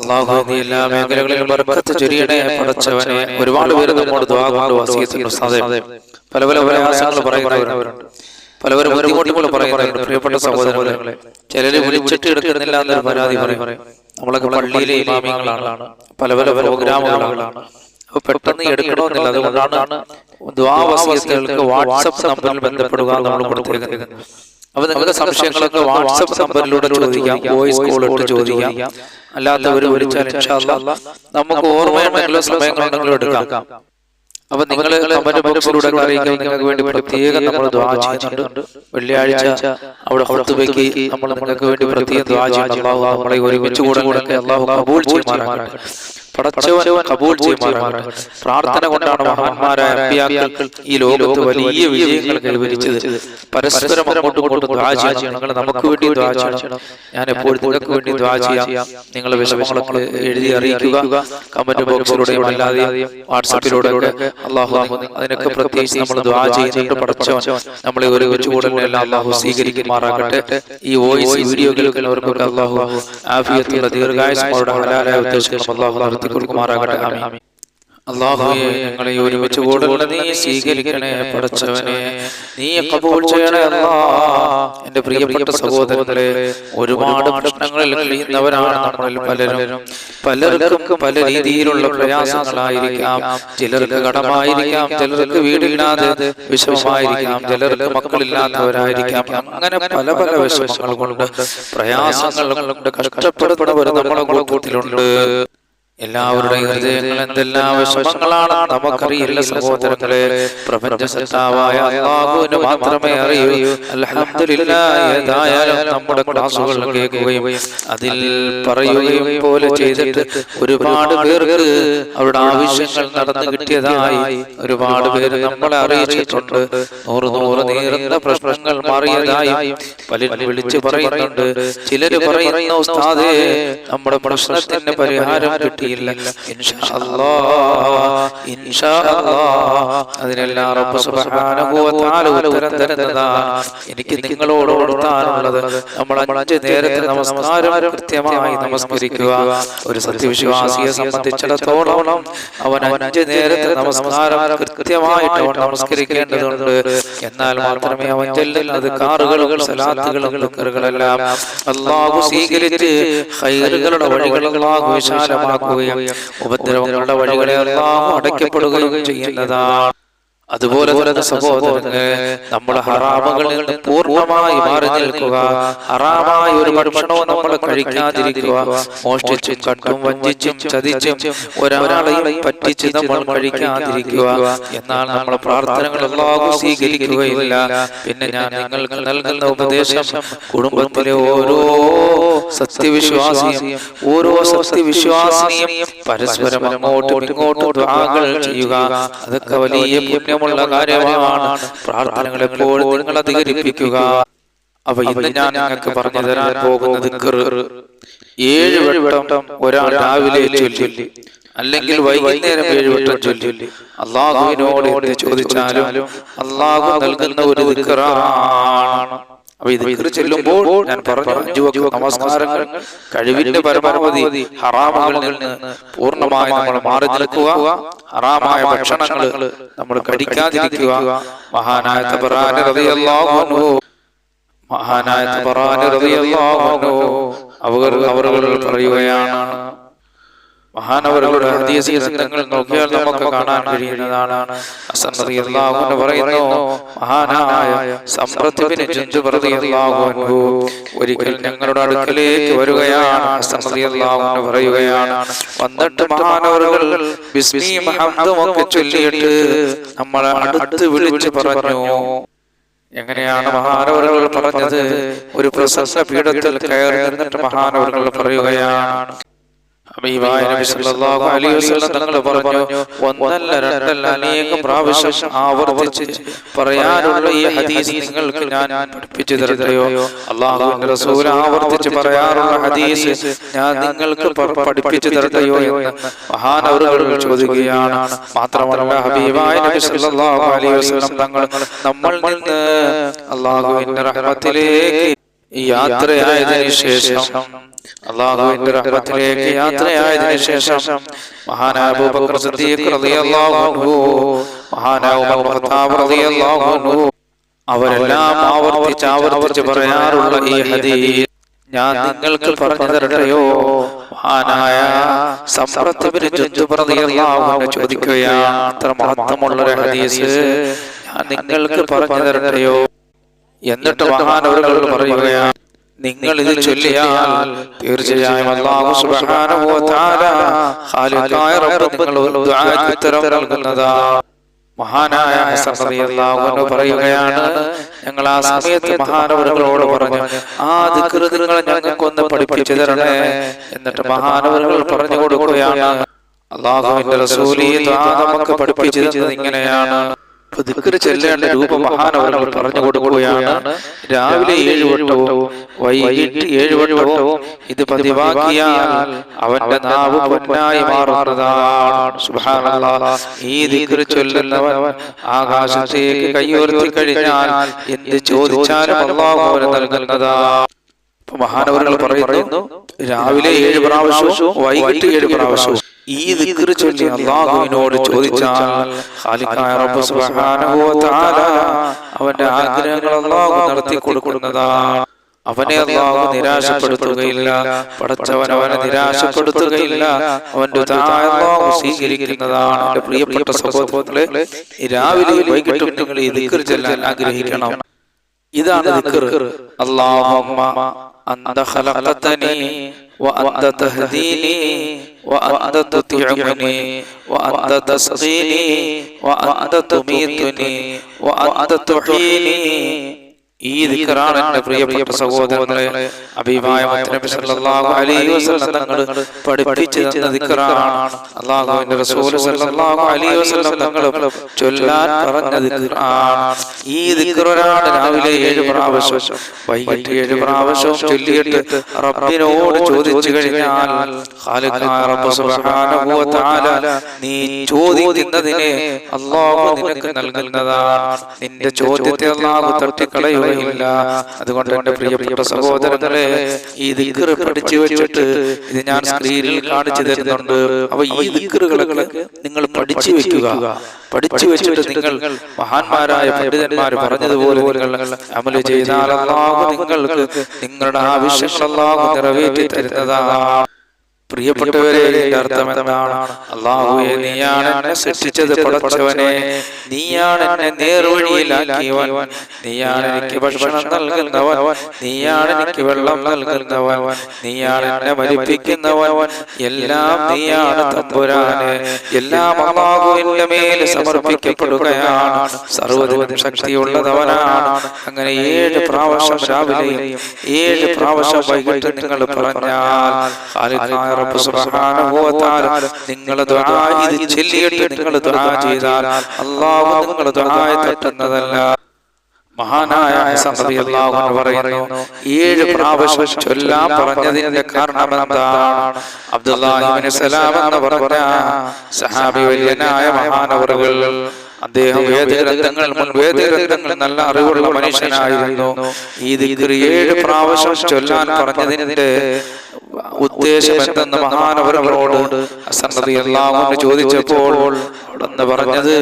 അള്ളാഹു നീ എല്ലാ മേഖലകളിലും ബർക്കത്ത് ചൊരിയണേ പടച്ചവനെ ഒരുപാട് പേര് നമ്മോട് ദുആ കൊണ്ട് വസീയത്തുണ്ട് പല പല പ്രയാസങ്ങൾ പറയുന്നവരുണ്ട് പലവരും പല ബുദ്ധിമുട്ടുകൾ പറയുന്നവരുണ്ട് പ്രിയപ്പെട്ട സഹോദരങ്ങളെ ചിലര് വിളിച്ചിട്ട് എടുക്കുന്നില്ല എന്നൊരു പരാതി പറയും നമ്മളൊക്കെ പള്ളിയിലെ ഇമാമിങ്ങളാണ് പല പല പ്രോഗ്രാമുകളാണ് അപ്പൊ പെട്ടെന്ന് എടുക്കണമെന്നില്ല അതുകൊണ്ടാണ് ദ്വാവസീയത്തുകൾക്ക് വാട്സപ്പ് നമ്പറിൽ ബന്ധപ്പെടുക നമ്മൾ കൊടുത്തിരിക്കുന്നത് അപ്പൊ നിങ്ങളുടെ സംശയങ്ങളൊക്കെ വാട്സപ്പ് നമ്പറിലൂടെ ചോദിക്കാം. വോയിസ് കോൾ ഇട്ട് ചോദിക്കാം. അല്ലാത്തവർ വിളിച്ചാൽ നമുക്ക് ഓർമ്മയുണ്ടെങ്കിലോ സമയങ്ങളുണ്ടെങ്കിലോ എടുക്കാം. അപ്പൊ നിങ്ങൾ കമന്റ് ബോക്സിലൂടെ അറിയിക്കാൻ നിങ്ങൾക്ക് വേണ്ടി പ്രത്യേകം നമ്മൾ ദ്വാ ചെയ്യുന്നുണ്ട്. വെള്ളിയാഴ്ച അവിടെ ഹുത്തുബയ്ക്ക് നമ്മൾ നിങ്ങൾക്ക് വേണ്ടി പ്രത്യേകം ദ്വാ ചെയ്യുന്നുണ്ട്. അള്ളാഹു നമ്മളെ ഒരുമിച്ച് കൂടെ കൂടെ അള്ളാഹു കബൂൾ ചെയ്യുമാറാകട്ടെ. പടച്ചവൻ കബൂൾ ചെയ്യുമാറാകട്ടെ പ്രാർത്ഥന കൊണ്ടാണ് മഹാന്മാരായ അമ്പിയാക്കൾ ഈ ലോകത്ത് വലിയ വിജയങ്ങൾ കൈവരിച്ചത്. പരസ്പരം അങ്ങോട്ടും ഇങ്ങോട്ടും ദ്വാ ചെയ്യണം. നിങ്ങൾ നമുക്ക് വേണ്ടി ദ്വാ ചെയ്യണം. ഞാൻ എപ്പോഴും നിങ്ങൾക്ക് വേണ്ടി ദ്വാ ചെയ്യാം. നിങ്ങളെ വിഷമങ്ങളൊക്കെ എഴുതി അറിയിക്കുക. കമന്റ് ബോക്സിലൂടെ അല്ലാതെ വാട്സാപ്പിലൂടെ അള്ളാഹു അതിനൊക്കെ പ്രത്യേകിച്ച് നമ്മൾ ദ്വാ ചെയ്യുന്നുണ്ട് പടച്ചവൻ നമ്മളെ ഒരു വെച്ചുകൂടലെല്ലാം അള്ളാഹു സ്വീകരിക്കുമാറാകട്ടെ. ഈ വോയിസ് വീഡിയോ കേൾക്കുന്നവർക്കൊക്കെ അള്ളാഹു ആഫിയത്തുള്ള ദീർഘായുസ്മോടെ ഹലാലായ ഉദ്ദേശം അള്ളാഹു നടത്തി കൊടുക്കുമാറാകട്ടെ. ആമീൻ. അള്ളാഹുയെ ഞങ്ങളെ ഒരുമിച്ച് കൂടുതൽ നീ സ്വീകരിക്കണേ പടച്ചവനെ നീ കബൂൾ ചെയ്യണേ അല്ലാ എന്റെ പ്രിയപ്പെട്ട സഹോദരങ്ങളെ ഒരുപാട് പ്രശ്നങ്ങളിൽ കഴിയുന്നവരാണ് നമ്മളിൽ പലരും. പലർക്കും പല രീതിയിലുള്ള പ്രയാസങ്ങളായിരിക്കാം. ചിലർക്ക് കടമായിരിക്കാം. ചിലർക്ക് വീടില്ലാതെ വിഷമമായിരിക്കാം. ചിലർക്ക് മക്കളില്ലാത്തവരായിരിക്കാം. അങ്ങനെ പല പല വിഷമങ്ങൾ കൊണ്ട് പ്രയാസങ്ങൾ കൊണ്ട് കഷ്ടപ്പെടുന്നവർ നമ്മുടെ കൂട്ടത്തിലുണ്ട്. എല്ലാവരുടെയും ഹൃദയങ്ങൾ എന്തെല്ലാം വിഷമങ്ങളാണ് നമുക്കറിയില്ല സഹോദരങ്ങളെ പ്രപഞ്ചസത്താവായ അള്ളാഹുവിന് മാത്രമേ അറിയൂ. അൽഹംദുലില്ലാ ഏതായാലും നമ്മുടെ ക്ലാസുകൾ കേൾക്കുകയും അതിൽ പറയുകയും പോലെ ചെയ്തിട്ട് ഒരുപാട് പേർക്ക് അവരുടെ ആവശ്യങ്ങൾ നടന്നു കിട്ടിയതായി ഒരുപാട് പേര് നമ്മളെ അറിയിച്ചിട്ടുണ്ട്. നൂറ് നൂറ് നീറുന്ന പ്രശ്നങ്ങൾ മാറിയതായി പലരും വിളിച്ചു പറയുന്നുണ്ട്. ചിലര് പറയുന്ന നമ്മുടെ പ്രശ്നത്തിന് പരിഹാരം കിട്ടിയില്ല അതിനെല്ലാം ഉത്തരം എനിക്ക് നിങ്ങളോട് ഓർത്താനുള്ളത് നമ്മൾ അഞ്ച് നേരത്തെ നമസ്കാരം കൃത്യമായി നമസ്കരിക്കുക. ഒരു സത്യവിശ്വാസിയെ സംബന്ധിച്ചിടത്തോളം അവൻ അഞ്ച് നേരത്തെ നമസ്കാരം കൃത്യമായിട്ട് അവൻ നമസ്കരിക്കേണ്ടതുണ്ട്. എന്നാൽ മാത്രമേ അവൻ ചെല്ലുന്നത് കാറുകളും സലാത്തുകളും ദുഃഖറുകളെല്ലാം അള്ളാഹു സ്വീകരിച്ച് ഹൈറുകളുടെ വഴികൾ അള്ളാഹു ഉപദ്രവങ്ങളുടെ വഴികളെ അടയ്ക്കപ്പെടുകയും ചെയ്യുന്നതാണ്. അതുപോലെ തന്നെ സഹോദരങ്ങളെ നമ്മുടെ ഹറാമകളിൽ നിന്ന് പൂർണമായി മാറി നിൽക്കുക. ഹറാമായ ഒരു ഭക്ഷണവും നമ്മൾ കഴിക്കാതിരിക്കുക. മോഷ്ടിച്ചും കട്ടും വഞ്ചിച്ചും ചതിച്ചും ഒരാളെയും പറ്റിച്ച് നമ്മൾ കഴിക്കാതിരിക്കുക. എന്നാൽ നമ്മുടെ പ്രാർത്ഥനകൾ അല്ലാഹു സ്വീകരിക്കുകയില്ല. പിന്നെ ഞാൻ നിങ്ങൾക്ക് നൽകുന്ന ഉപദേശം കുടുംബത്തിലെ ഓരോ സത്യവിശ്വാസിയും ഓരോ സത്യവിശ്വാസിയും പരസ്പരം അങ്ങോട്ടും ഇങ്ങോട്ടും ചെയ്യുക. അതൊക്കെ വലിയ പുണ്യമുള്ള കാര്യമാണ്. പ്രാർത്ഥനകൾ എപ്പോഴും നിങ്ങൾ അധികരിപ്പിക്കുക. അപ്പൊ ഇന്ന് ഞാൻ നിങ്ങൾക്ക് പറഞ്ഞു തരാൻ പോകുന്നത്. ഏഴ് വട്ടം ഒരാൾ രാവിലെ ചൊല്ലി. അല്ലെങ്കിൽ വൈകുന്നേരം ഏഴ് വട്ടം ചൊല്ലി. അള്ളാഹുവിനോട് ചോദിച്ചാലും അള്ളാഹു നൽകുന്ന ഒരു ദിക്റാണ് അപ്പൊ ഇത് ചെല്ലുമ്പോൾ ഞാൻ പറഞ്ഞു അഞ്ചു നമസ്കാരങ്ങൾ കഴിവിന്റെ പരമാവധി ഹറാമുകളിൽ നിന്ന് പൂർണമായി നമ്മൾ മാറി നിൽക്കുക. ഹറാമായ ഭക്ഷണങ്ങൾ നമ്മൾ കഴിക്കാതിരിക്കുക മഹാനായ തബറാനി റളിയല്ലാഹു മഹാനായ തബറാനി റളിയല്ലാഹു അൻഹു. അവർ അവർ പറയുകയാണ് മഹാനവരുടെ ഹദീസ് ഗ്രന്ഥങ്ങൾ നോക്കിയാൽ നമുക്ക് കാണാൻ കഴിയുന്നതാണ്. ഹസൻ റളിയല്ലാഹു പറയുന്നു മഹാനായ ബിൻ ജുൻദുബ് റളിയല്ലാഹു അൻഹു ഒരിക്കൽ ഞങ്ങളുടെ അടുക്കലേക്ക് വരികയാണ്. ഹസൻ റളിയല്ലാഹു പറയുകയാണ്. വന്നിട്ട് മഹാനവറുകൾ ഒക്കെ ചൊല്ലിയിട്ട് നമ്മളെ അടുത്ത് വിളിച്ച് പറഞ്ഞു. എങ്ങനെയാണ് മഹാനവറുകൾ പറഞ്ഞത്? ഒരു പ്രശസ്ത പീഠത്തിൽ കയറി നിന്നിട്ട് മഹാനവറുകൾ പറയുകയാണ്. തങ്ങൾ പറഞ്ഞു ഒന്നല്ല രണ്ടല്ല അനേകം പ്രാവശ്യം ആവർത്തിച്ച് പറയാനുള്ള ഈ ഹദീസ് നിങ്ങൾക്ക് ഞാൻ പഠിപ്പിച്ചു ആവർത്തിച്ച് പറയാറുള്ള ഹദീസ് ഞാൻ നിങ്ങൾക്ക് പഠിപ്പിച്ചു എന്ന് മഹാനവറുകൾ ചോദിക്കുകയാണ്. മാത്രമല്ല ഹബീബായ നബി സല്ലല്ലാഹു അലൈഹി വസല്ലം തങ്ങൾ നമ്മൾ നിന്ന് അള്ളാഹുവിന്റെ റഹ്മത്തിലേക്ക് ഈ യാത്രയായതിനു ശേഷം അള്ളാഹുവിന്റെ റഹ്മത്തിലേക്ക് യാത്രയായതിനു ശേഷം മഹാനായ സിദ്ദീഖ് റളിയല്ലാഹു അൻഹു റളിയല്ലാഹു അൻഹു അവരെല്ലാം ആവർത്തിച്ച് ആവർത്തിച്ച് പറയാറുള്ള ഈ ഹദീസ് ഞാൻ നിങ്ങൾക്ക് പറഞ്ഞു തരട്ടെയോ? മഹാനായ സമ്പ്രത്തിബിന് അൻഹു ചോദിക്കുകയാണ്. അത്ര മഹത്വമുള്ള ഹദീസ്. ഞാൻ നിങ്ങൾക്ക് പറഞ്ഞു തരട്ടെയോ? എന്നിട്ട് മഹാനവരുകൾ പറയുകയാണ് നിങ്ങൾ ഇത് ചൊല്ലിയാൽ തീർച്ചയായും അല്ലാഹു സുബ്ഹാനഹു വ തആല ഖാലിഖായ റബ്ബ് നിങ്ങൾ ദുആക്ക് ഉത്തരം നൽകുന്നതാ. മഹാനായ ഹസൻ റളിയല്ലാഹു അൻഹു പറയുകയാണ് ഞങ്ങൾ ആ സമയത്ത് മഹാനവരുകളോട് പറഞ്ഞു ആ ദിക്ർ നിങ്ങൾ ഞങ്ങൾക്കൊന്ന് പഠിപ്പിച്ചു തരണേ എന്നിട്ട് മഹാനവരുകൾ പറഞ്ഞു കൊടുക്കുകയാണ് അള്ളാഹുവിന്റെ റസൂലി നമുക്ക് പഠിപ്പിച്ചു തന്നത് ഇങ്ങനെയാണ്. അപ്പൊ ദിക്ർ ചെല്ലേണ്ട രൂപ മഹാനവറുകൾ പറഞ്ഞു കൊടുക്കുകയാണ് രാവിലെ ഏഴ് വട്ടവും വൈകിട്ട് ഏഴ് വട്ടവും ഇത് പതിവാക്കിയാൽ അവന്റെ നാവ് പൊന്നായി മാറുന്നതാണ്. ഈ ദിക്ർ ചൊല്ലുന്നവൻ ആകാശത്തേക്ക് കൈയുയർത്തി കഴിഞ്ഞാൽ എന്ത് ചോദിച്ചാലും അള്ളാഹു നൽകുന്നതാണ്. മഹാനവറുകൾ പറയുന്നു രാവിലെ ഏഴ് പ്രാവശ്യവും വൈകിട്ട് ഏഴ് പ്രാവശ്യവും ഈ ദിക്ർ ചൊല്ലി അള്ളാഹുവിനോട് ചോദിച്ചാൽ അവന്റെ ആഗ്രഹങ്ങൾ അള്ളാഹു നടത്തി കൊടുക്കുന്നതാണ് അവനെ അള്ളാഹു നിരാശപ്പെടുത്തുകയില്ല. പടച്ചവൻ അവനെ നിരാശപ്പെടുത്തുകയില്ല. അവന്റെ അള്ളാഹു സ്വീകരിക്കുന്നതാണ്. എന്റെ പ്രിയപ്പെട്ട സഹോദരങ്ങളെ രാവിലെ വൈകിട്ടും നിങ്ങൾ ഈ ദിക്ർ ചൊല്ലാൻ ആഗ്രഹിക്കണം. ഇതാണ് ദിക്ർ അല്ലാഹുമ്മ أنت خلقتني وأنت تهديني وأنت تطعمني وأنت تسقيني وأنت تميتني وأنت تحييني ഈ ദിക്കറാണ് എന്റെ പ്രിയപ്പെട്ട സഹോദരങ്ങളെ അഭിമായ അലൈഹി വസല്ലം തങ്ങൾ പഠിപ്പിച്ചു തന്ന ദിക്കറാണ് അല്ലാഹുവിന്റെ റസൂൽ സല്ലല്ലാഹു അലൈഹി വസല്ലം തങ്ങൾ ചൊല്ലാൻ പറഞ്ഞ ദിക്കറാണ്. ഈ ദിക്കറാണ് രാവിലെ ഏഴ് പ്രാവശ്യം. വൈകിട്ട് ഏഴ് പ്രാവശ്യം ചൊല്ലിയിട്ട് റബ്ബിനോട് ചോദിച്ചു കഴിഞ്ഞാൽ റബ്ബ് സുബ്ഹാനഹു വ തആല നീ ചോദിക്കുന്നതിനെ അള്ളാഹു നിനക്ക് നൽകുന്നതാണ്. നിന്റെ ചോദ്യത്തെ അല്ലാഹു തട്ടിക്കളയുക. ഇല്ല അതുകൊണ്ട് എന്റെ പ്രിയപ്പെട്ട സഹോദരങ്ങളെ ഈ ദിക്കറ് പഠിച്ചു വെച്ചിട്ട് ഇത് ഞാൻ സ്ക്രീനിൽ കാണിച്ചു തരുന്നുണ്ട്. അപ്പൊ ഈ ദിക്കറുകളൊക്കെ നിങ്ങൾ പഠിച്ചു വെക്കുക. പഠിച്ചു വെച്ചിട്ട് നിങ്ങൾ മഹാന്മാരായ പണ്ഡിതന്മാർ പറഞ്ഞതുപോലെ അമൽ ചെയ്താൽ അല്ലാഹു നിങ്ങൾക്ക് നിങ്ങളുടെ ആവശ്യങ്ങൾ അല്ലാഹു നിറവേറ്റി തരുന്നതാണ് പ്രിയപ്പെട്ടവരെ അർത്ഥം എന്താണ്? അള്ളാഹുവെ നീയാണ് എന്നെ സൃഷ്ടിച്ചത് പടച്ചവനെ. നീയാണ് എന്നെ നേർവഴിയിലാക്കിയവൻ. നീയാണ് എനിക്ക് ഭക്ഷണം നൽകുന്നവൻ. നീയാണ് എനിക്ക് വെള്ളം നൽകുന്നവൻ. നീയാണ് എന്നെ മരിപ്പിക്കുന്നവൻ എല്ലാം നീയാണ് തമ്പുരാന്. എല്ലാം അള്ളാഹുവിന്റെ മേൽ സമർപ്പിക്കപ്പെടുകയാണ്. സർവതിനും ശക്തിയുള്ളതവനാണ് അങ്ങനെ ഏഴ് പ്രാവശ്യം രാവിലെയും ഏഴ് പ്രാവശ്യം വൈകിട്ട് നിങ്ങൾ പറഞ്ഞാൽ റബ്ബ് സുബ്ഹാനഹു വ തആല നിങ്ങളെ ദുആ ഇത് ചൊല്ലിയിട്ട് നിങ്ങൾ ദുആ ചെയ്താൽ അല്ലാഹു നിങ്ങളെ ദുആ തട്ടുന്നതല്ല. മഹാനായ പറയുന്നു ഏഴ് പ്രാവശ്യം ചൊല്ലാൻ പറഞ്ഞതിന്റെ കാരണം എന്താണ്? അബ്ദുല്ലാഹി ഇബ്നു സലാം എന്ന് പറഞ്ഞ സഹാബി വല്യനായ മഹാനവറുകൾ അദ്ദേഹം വേദഗ്രന്ഥങ്ങൾ മുൻ വേദഗ്രന്ഥങ്ങൾ നല്ല അറിവുള്ള മനുഷ്യനായിരുന്നു. ഈ ദിക്ർ ഏഴ് പ്രാവശ്യം ചൊല്ലാൻ പറഞ്ഞതിന്റെ ഉദ്ദേശം മഹാനവരവരോട് അൻഹു ചോദിച്ചപ്പോൾ അവിടെന്ന് പറഞ്ഞത്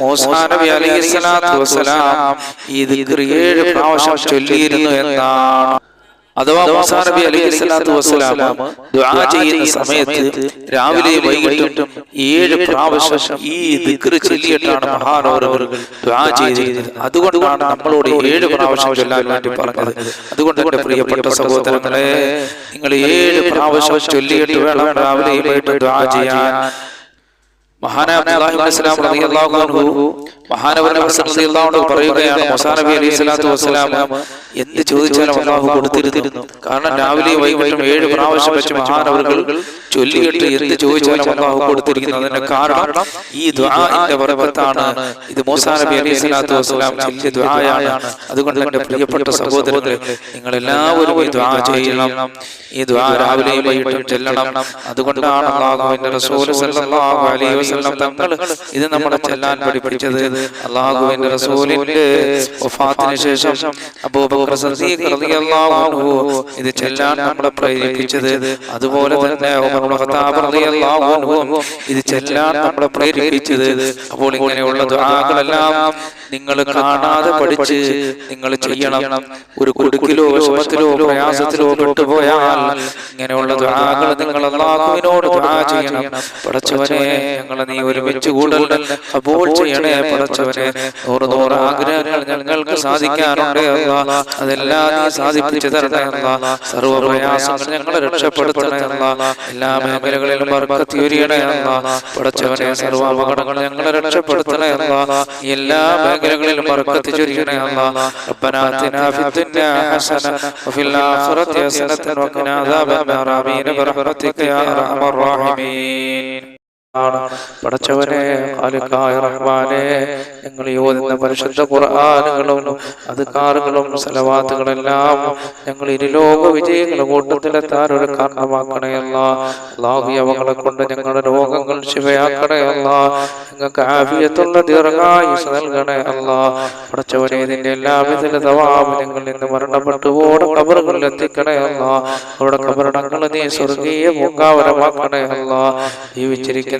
മോസാനബി അലൈഹി സ്വലാത്തു വസ്സലാം ഈ ദിക്ർ ഏഴ് പ്രാവശ്യം ചൊല്ലിയിരുന്നു എന്നാണ്. അഥവാ മൂസാ നബി അലൈഹി സ്വലാത്തു വസ്സലാം ദുആ ചെയ്യുന്ന സമയത്ത് രാവിലെ വൈകിട്ടും ഏഴ് പ്രാവശ്യം ഈ ദിക്ർ ചൊല്ലിയിട്ടാണ് മഹാനവറുകൾ ദുആ ചെയ്തിരുന്നത്. അതുകൊണ്ടാണ് നമ്മളോട് ഏഴ് പ്രാവശ്യം ചൊല്ലാൻ വേണ്ടി പറഞ്ഞത്. അതുകൊണ്ട് എന്റെ പ്രിയപ്പെട്ട സഹോദരങ്ങളെ നിങ്ങൾ ഏഴ് പ്രാവശ്യം ചൊല്ലിയിട്ട് വേണം രാവിലെ വൈകിട്ട് ദുആ ചെയ്യാൻ. മഹാനബി പറയുകയാണ് മൂസാ നബി അലൈഹി സ്വലാത്തു വസ്സലാം എന്ത് ചോദിച്ചാലും അള്ളാഹു കൊടുത്തിരുന്നു. കാരണം രാവിലെ വൈകിട്ടും ഏഴ് പ്രാവശ്യം വെച്ച് മഹാനവറുകൾ ചൊല്ലിയിട്ട് എന്ത് ചോദിച്ചാലും അള്ളാഹു കൊടുത്തിരിക്കുന്നു. അതിന്റെ കാരണം ഈ ദുആഇന്റെ ബർക്കത്താണ് ഇത് മൂസാ നബി അലൈഹി സ്വലാത്തു വസ്സലാം ചൊല്ലിയ ദുആയാണ്. അതുകൊണ്ട് എന്റെ പ്രിയപ്പെട്ട സഹോദരങ്ങളെ നിങ്ങൾ എല്ലാവരും ഈ ദുആ ചെയ്യണം. ഈ ദുആ രാവിലെ വൈകിട്ടും ചെല്ലണം. അതുകൊണ്ടാണ് അല്ലാഹുവിന്റെ റസൂൽ സല്ലല്ലാഹു അലൈഹി വസല്ലം തങ്ങൾ ഇത് നമ്മളെ ചെല്ലാൻ പഠിപ്പിച്ചത് അള്ളാഹുവിന്റെ റസൂലിന്റെ വഫാത്തിന് ശേഷം അബൂബക്കർ ഇത് ചെല്ലാൻ നമ്മളെ പ്രേരിപ്പിച്ചത്. അതുപോലെ തന്നെ ഇത് ചെല്ലാൻ നമ്മളെ പ്രേരിപ്പിച്ചത്. അപ്പോൾ ഇങ്ങനെയുള്ള ദുആകളെല്ലാം നിങ്ങൾ കാണാതെ പഠിച്ച് നിങ്ങൾ ചെയ്യണം. ഒരു കുടുക്കിലോ വിഷമത്തിലോ പ്രയാസത്തിലോ പെട്ടുപോയാൽ ഇങ്ങനെയുള്ള ദുരാകൾ നിങ്ങൾ അള്ളാഹുവിനോട് ദുആ ചെയ്യണം. പടച്ചവനെ ഞങ്ങളെ നീ ഒരുമിച്ച് കൂടൽ. അപ്പോൾ ചെയ്യണേ പടച്ചവനെ. നൂറ് നൂറ് ആഗ്രഹങ്ങൾ ഞങ്ങൾക്ക് സാധിക്കാറുണ്ട് അതെല്ലാം നീ സാധിപ്പിച്ചു തരണേ അല്ലാ സർവ്വ പ്രയാസങ്ങൾ ഞങ്ങളെ രക്ഷപ്പെടുത്തണേ അല്ലാ എല്ലാ മേഖലകളിലും ബർക്കത്ത് ഉയരണേ അല്ലാ പടച്ചവനെ സർവ്വ അപകടങ്ങൾ ഞങ്ങളെ രക്ഷപ്പെടുത്തണേ അല്ലാ നീ എല്ലാ മേഖലകളിലും ബർക്കത്ത് ചൊരിയണേ അല്ലാ ربنا آتنا في الدنيا حسنة وفي الآخرة حسنة وقنا عذاب النار آمين برحمتك يا أرحم الراحمين ആണ്. പടച്ചവനെ ഖാലിഖായ റഹ്മാനെ ഞങ്ങൾ യോജിക്കുന്ന പരിശുദ്ധ ഖുർആനുകളും അധികാറുകളും സലവാത്തുകളെല്ലാം ഞങ്ങൾ ഇരുലോക വിജയങ്ങളുടെ കൂട്ടത്തിലെത്താൻ ഒരു കാരണമാക്കണയല്ല. അള്ളാഹു അവകളെ കൊണ്ട് ഞങ്ങളുടെ രോഗങ്ങൾ ശിവയാക്കണയല്ല. ഞങ്ങൾക്ക് ആഫിയത്തുള്ള ദീർഘായുസ് നൽകണേ പഠിച്ചവരെ ഇതിന്റെ എല്ലാവിധ തവാബ് ഞങ്ങൾ ഇന്ന് മരണപ്പെട്ടു ഓടെ കബറുകളിൽ എത്തിക്കണേ അല്ല അവിടെ കബറടങ്ങൾ നീ സ്വർഗീയ പൂങ്കാവരമാക്കണേ അല്ല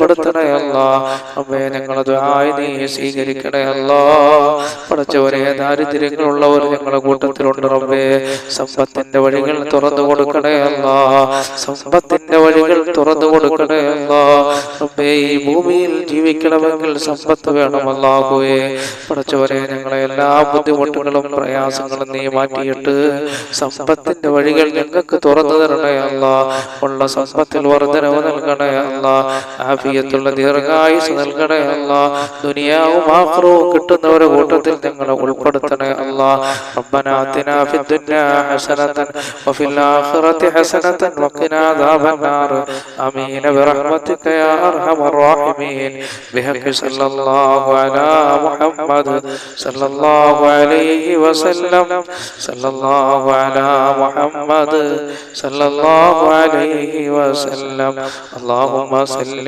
രക്ഷപ്പെടുത്തണേ അല്ലാ അമ്മേ ഞങ്ങളെ ദുആയി നീ സ്വീകരിക്കണേ അല്ലാ പഠിച്ചവനെ ദാരിദ്ര്യങ്ങളുള്ളവർ ഞങ്ങളുടെ കൂട്ടത്തിലുണ്ട് റബ്ബേ. സമ്പത്തിന്റെ വഴികൾ തുറന്നു കൊടുക്കണേ അല്ലാ സമ്പത്തിന്റെ വഴികൾ തുറന്നു കൊടുക്കണേ അല്ലാ റബ്ബേ ഈ ഭൂമിയിൽ ജീവിക്കണമെങ്കിൽ സമ്പത്ത് വേണമല്ലാകുവേ പഠിച്ചവരെ ഞങ്ങളെ എല്ലാ ബുദ്ധിമുട്ടുകളും പ്രയാസങ്ങളും നീ മാറ്റിയിട്ട് സമ്പത്തിന്റെ വഴികൾ ഞങ്ങൾക്ക് തുറന്നു തരണേ അല്ല ഉള്ള സമ്പത്തിൽ വർധനവ് നൽകണേ അല്ല ആഫിയത്തുള്ള ദീർഘായുസ് നൽകണേ അല്ല ദുനിയാവും ആഖിറവും കിട്ടുന്നവരെ കൂട്ടത്തിൽ ഞങ്ങളെ ഉൾപ്പെടുത്തണേ അല്ല ربنا آتنا في الدنيا حسنة وفي الآخرة حسنة وقنا عذاب النار آمين برحمتك يا أرحم الراحمين بحق صلى الله على محمد صلى الله عليه وسلم صلى الله على محمد صلى الله عليه وسلم اللهم صل